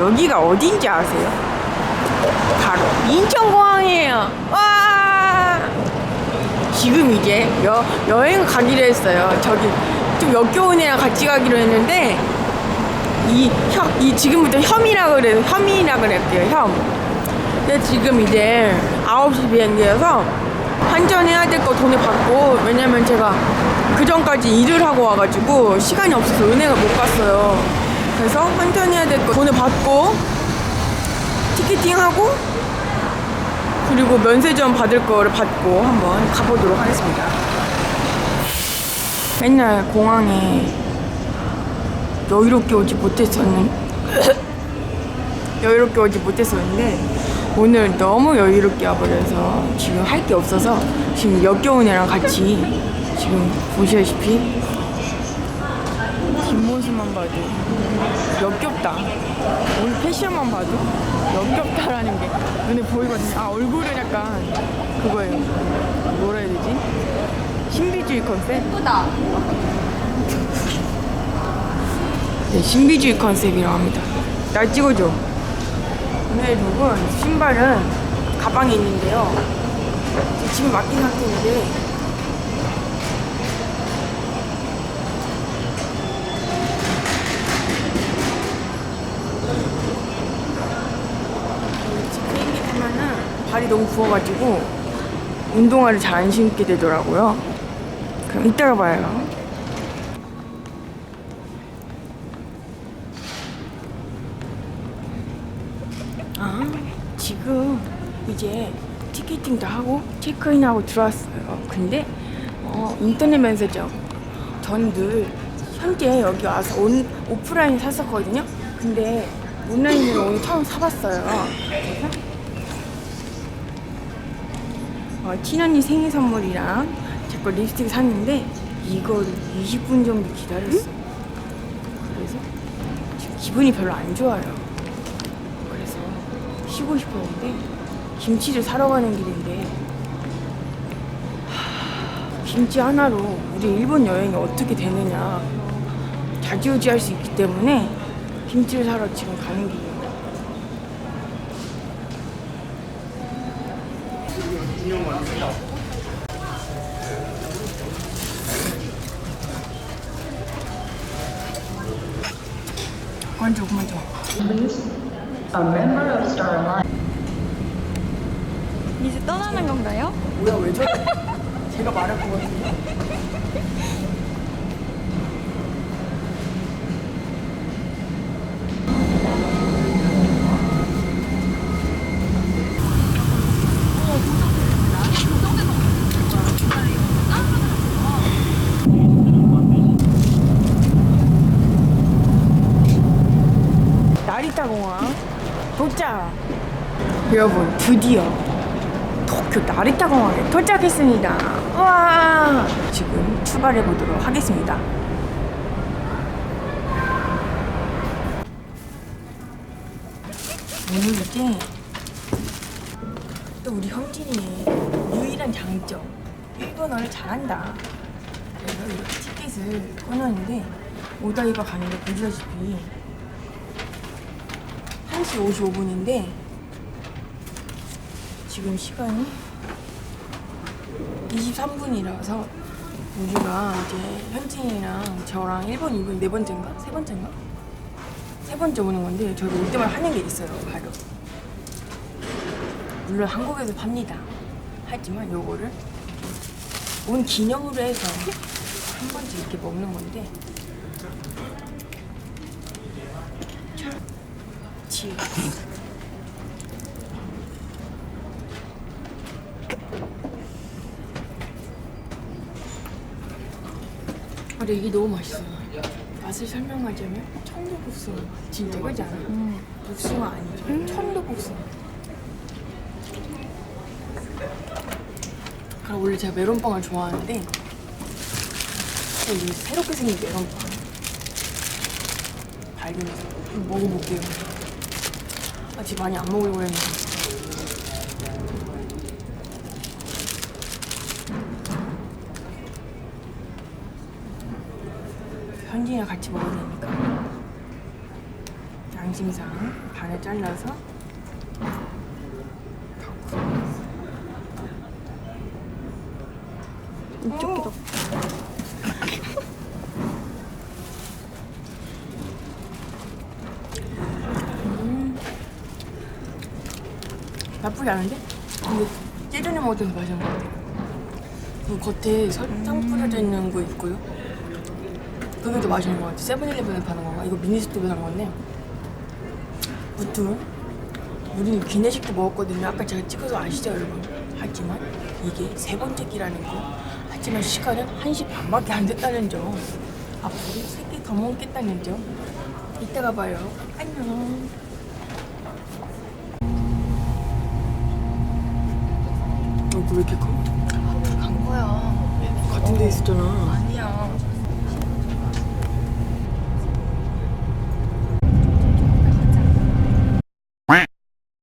여기가 어딘지 아세요? 바로 인천공항이에요. 와! 지금 이제 여, 여행 가기로 했어요. 저기 좀 역겨운 애랑 같이 가기로 했는데 이, 혐, 이 지금부터 혐이라 그래요. 혐이라 그럴게요. 혐. 근데 지금 이제 9시 비행기여서 환전해야 될 거 돈을 받고 왜냐면 제가 그 전까지 일을 하고 와가지고 시간이 없어서 은행을 못 갔어요. 그래서 환전해야 될 거 돈을 받고 티켓팅하고 그리고 면세점 받을 거를 받고 한번 가보도록 하겠습니다. 맨날 공항에 여유롭게 오지 못했었는 여유롭게 오지 못했었는데 오늘 너무 여유롭게 와버려서 지금 할 게 없어서 지금 역겨운 애랑 같이 지금 보시다시피 뒷모습만 봐도 역겹다 오늘 패션만 봐도 역겹다라는 게 눈에 보이거든요 아 얼굴은 약간 그거예요 뭐라 해야 되지? 신비주의 컨셉? 예쁘다. 네, 신비주의 컨셉이라고 합니다. 날 찍어줘. 오늘 룩은 신발은 가방에 있는데요. 지금 맡긴 상태인데 지금 비행기 타면은 발이 너무 부어가지고 운동화를 잘 안 신게 되더라고요. 그럼 이따가 봐요. 아, 지금 이제 티켓팅도 하고 체크인하고 들어왔어요. 근데 어, 인터넷 면세점 전 늘 현재 여기 와서 온, 오프라인 샀었거든요. 근데 온라인으로 오늘 처음 사봤어요. 그래서 어, 친언니 생일 선물이랑 제거 립스틱 샀는데 이거를 20분 정도 기다렸어. 그래서 지금 기분이 별로 안 좋아요. 그래서 쉬고 싶었는데 김치를 사러 가는 길인데 하, 김치 하나로 우리 일본 여행이 어떻게 되느냐 자지우지할 수 있기 때문에 김치를 사러 지금 가는 길이에요. 그건 조금만 더. 이제 떠나는 건가요? 뭐야 왜 저래? 제가 말할 것 같은데. 공항 도착. 여러분 드디어 도쿄 나리타 공항에 도착했습니다. 와 지금 출발해 보도록 하겠습니다. 오늘 이제 또 우리 현진이의 유일한 장점 일본어를 잘한다. 그래서 이렇게 티켓을 끊었는데 오다이바 가는 게 보시다시피 1시 55분인데 지금 시간이 23분이라서 우리가 이제 현진이랑 저랑 일본 이번 네 번째인가? 세 번째인가? 세 번째 오는 건데 저희 올 때마다 하는 게 있어요 바로 물론 한국에서 팝니다 하지만 요거를 온 기념으로 해서 한 번째 이렇게 먹는 건데 치 근데 이게 너무 맛있어요. 맛을 설명하자면 청도복숭아. 진짜 그지 않아요? 복숭아 아니죠? 청도복숭아. 그럼 원래 제가 메론빵을 좋아하는데 또이 새롭게 생긴 메론빵 발견해서 한번 먹어볼게요. 아직 많이 안 먹으려고 했는데. 현진이랑 같이 먹어야 되니까? 양이 안심상 반을 잘라서 이쪽도. 나쁘지 않은데? 근데 예전에 먹었던 게 맛있는 것 같아. 그 겉에 설탕 뿌려져 있는 거 있고요. 그게 더 맛있는 것 같아. 세븐일레븐에 파는 건가? 이거 미니스톱에 산 건데. 무튼 우리 기내식도 먹었거든요. 아까 제가 찍어서 아시죠, 여러분? 하지만 이게 세 번째 끼라는 거. 하지만 시간은 1시 반밖에 안 됐다는 점. 앞으로 세끼더 먹겠다는 점. 이따가 봐요. 안녕. 얼굴 왜 이렇게 커? 간 거야. 같은 데 있었잖아.